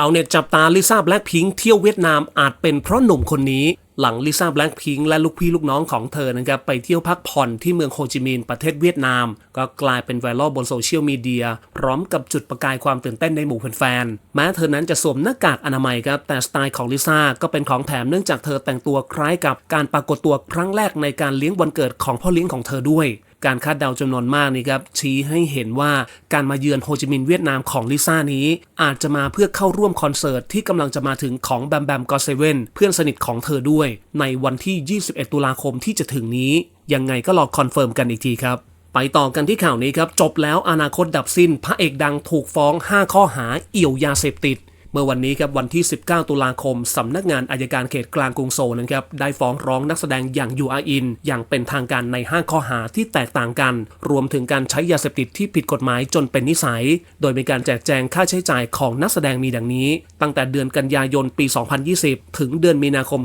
าวเน็ตจับตาลิซ่าแบล็คพิงค์เที่ยวเวียดนามอาจเป็นเพราะหนุ่มคนนี้ หลังลิซ่าแบล็คพิงค์และลูกพี่ลูกน้องของเธอนะครับไปเที่ยวพักผ่อนที่เมืองโฮจิมินห์ประเทศเวียดนาม ก็กลายเป็นไวรัลบนโซเชียลมีเดียพร้อมกับจุดประกายความตื่นเต้นในหมู่แฟนๆแม้เธอนั้นจะสวมหน้ากากอนามัยครับแต่สไตล์ของลิซ่าก็เป็นของแถมเนื่องจากเธอแต่งตัวคล้ายกับการปรากฏตัวครั้งแรกในการเลี้ยงวันเกิดของพ่อเลี้ยงของเธอด้วย การคาดเดาจำนวนมากนี่ครับชี้ให้เห็นว่าการมาเยือนโฮจิมินห์เวียดนามของลิซ่านี้ อาจจะมาเพื่อเข้าร่วมคอนเสิร์ตที่กำลังจะมาถึงของแบมแบมกอเซเว่นเพื่อนสนิทของเธอด้วย ในวันที่ 21 ตุลาคมที่จะถึงนี้ ยังไงก็รอคอนเฟิร์มกันอีกทีครับไปต่อกันที่ข่าวนี้ครับ จบแล้วอนาคตดับสิ้น พระเอกดังถูกฟ้อง 5 ข้อหาเอี่ยวยาเสพติด เมื่อวันนี้ครับวันที่ 19 ตุลาคม สำนักงานอายการเขตกลางกรุงโซลนะครับได้ฟ้องร้องนักแสดงอย่างยูอาอิน อย่างเป็นทางการใน 5 ข้อหาที่แตกต่างกัน รวมถึงการใช้ยาเสพติดที่ผิดกฎหมายจนเป็นนิสัย โดยมีการแจกแจงค่าใช้จ่ายของนักแสดงมีดังนี้ ตั้งแต่เดือนกันยายนปี 2020 ถึงเดือนมีนาคม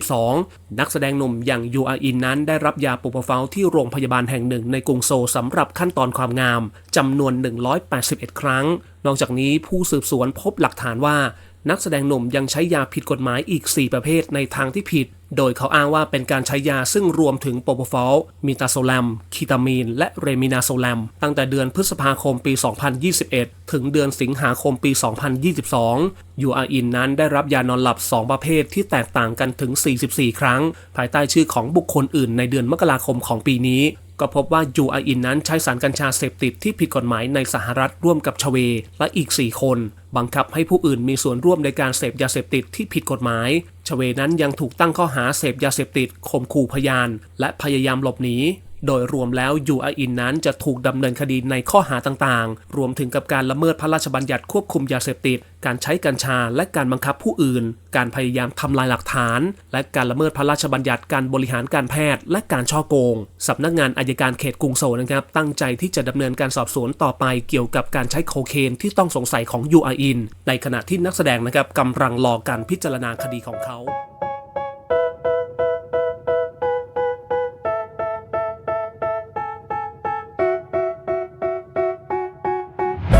2022 นักแสดงหนุ่มอย่างยูอาอินนั้นได้รับยาปูปเฟาที่โรงพยาบาลแห่งหนึ่งในกรุงโซลสำหรับขั้นตอนความงามจำนวน 181 ครั้งนอกจากนี้ผู้สืบสวนพบหลักฐานว่า นักแสดงหนุ่มยังใช้ยาผิดกฎหมายอีก 4 ประเภทในทางที่ผิด โดยเขาอ้างว่าเป็นการใช้ยาซึ่งรวมถึงโปรโพฟอลมิตาโซแลม คีตามีน และเรมินาโซแลม ตั้งแต่เดือนพฤษภาคมปี 2021 ถึงเดือนสิงหาคมปี 2022 ยูอาอินนั้นได้รับยานอนหลับ 2 ประเภทที่แตกต่างกันถึง 44 ครั้ง ภายใต้ชื่อของบุคคลอื่นในเดือนมกราคมของปีนี้ ก็พบว่ายูอาอินนั้นใช้สารกัญชาเสพติดที่ผิดกฎหมายในสหรัฐร่วมกับชเว และอีก 4 คน บังคับให้ผู้อื่นมีส่วนร่วมในการเสพยาเสพติดที่ผิดกฎหมาย ชเวนั้นยังถูกตั้งข้อหาเสพยาเสพติดข่มขู่พยาน และพยายามหลบหนี โดยรวมแล้วยูอาอินนั้นจะถูกดำเนินคดีในข้อหาต่างๆ รวมถึงกับการละเมิดพระราชบัญญัติควบคุมยาเสพติด การใช้กัญชาและการบังคับผู้อื่น การพยายามทำลายหลักฐาน และการละเมิดพระราชบัญญัติการบริหารการแพทย์ และการช่อโกงสำนักงานอายการเขตกรุงโซลนะครับ ตั้งใจที่จะดำเนินการสอบสวนต่อไปเกี่ยวกับการใช้โคเคนที่ต้องสงสัยของยูอาอินในขณะที่นักแสดงนะครับกำลังรอการพิจารณาคดีของเขา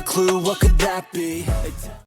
clue what could that be